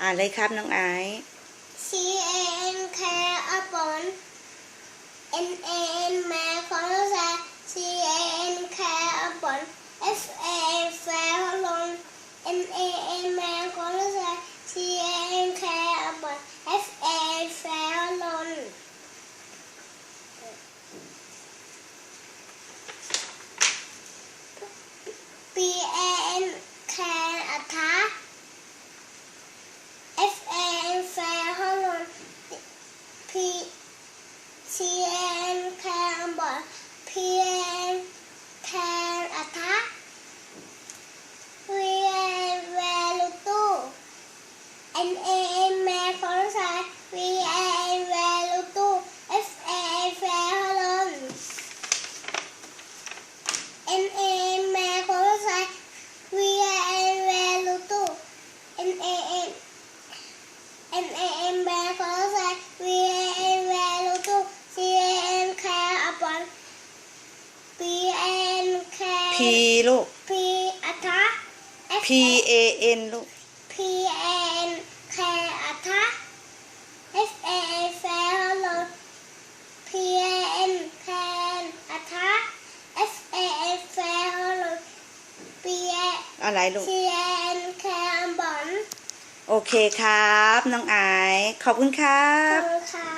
อ่านเลยครับน้องไอซ์ C A N K upon N A N แม่ของเราใช้ C A N K upon F A แฟร์ลง N A N แม่ของเราใช้ C A N K upon F TN Campbell. ลูก P อัฐา F P A N ลูก P A N แคร์อัฐา F A N แฟร์ฮัลโหล P A N แคร์อัฐา F A N แฟร์ฮัลโหล P A อะไรลูก C A N แคร์บอนโอเคครับ น้องไอซ์ขอบคุณครัขอบบ คุณค่ะ